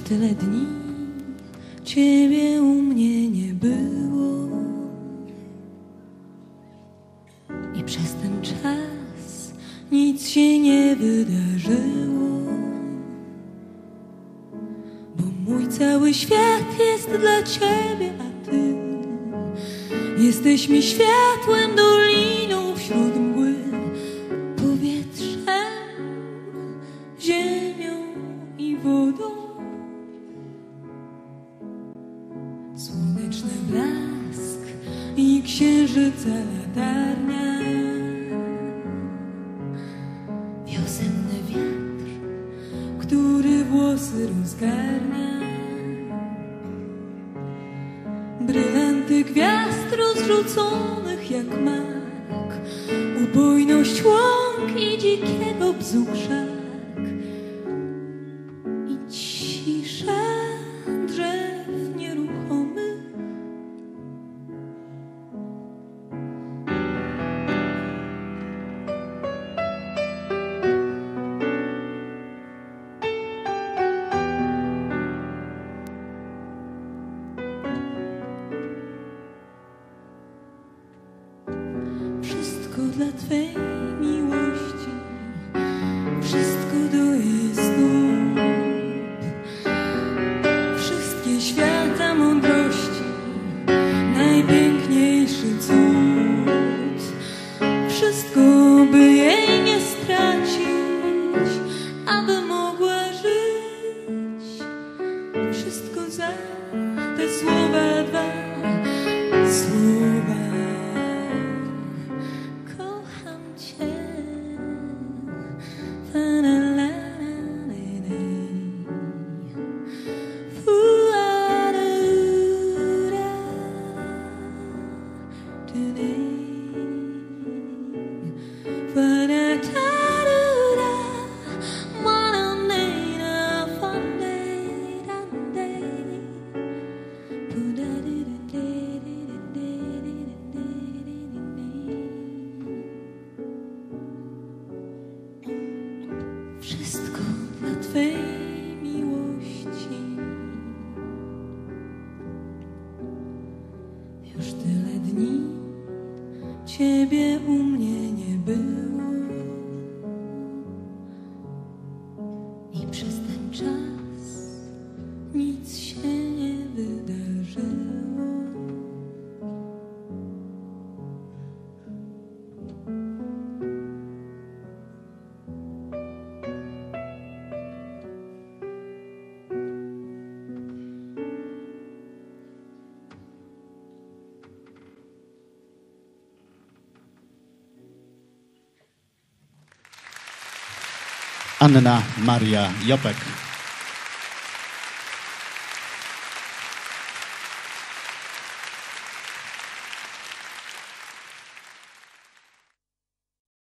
tyle dni ciebie u mnie nie było. I przez ten czas nic się nie wydarzyło. Bo mój cały świat jest dla ciebie, a ty jesteś mi światłem doliną wśród mgły, powietrzem, ziemią i księżyca latarnia. Wiosenny wiatr, który włosy rozgarnia. Brylanty gwiazd rozrzuconych jak mak, ubojność łąk i dzikiego bzu krzak. Wszystko, by jej nie stracić, aby mogła żyć. Wszystko za te słowa dwa, słowa. Kocham Cię. Wszystko Już tyle dni Ciebie u mnie nie było. I przez Anna Maria Jopek.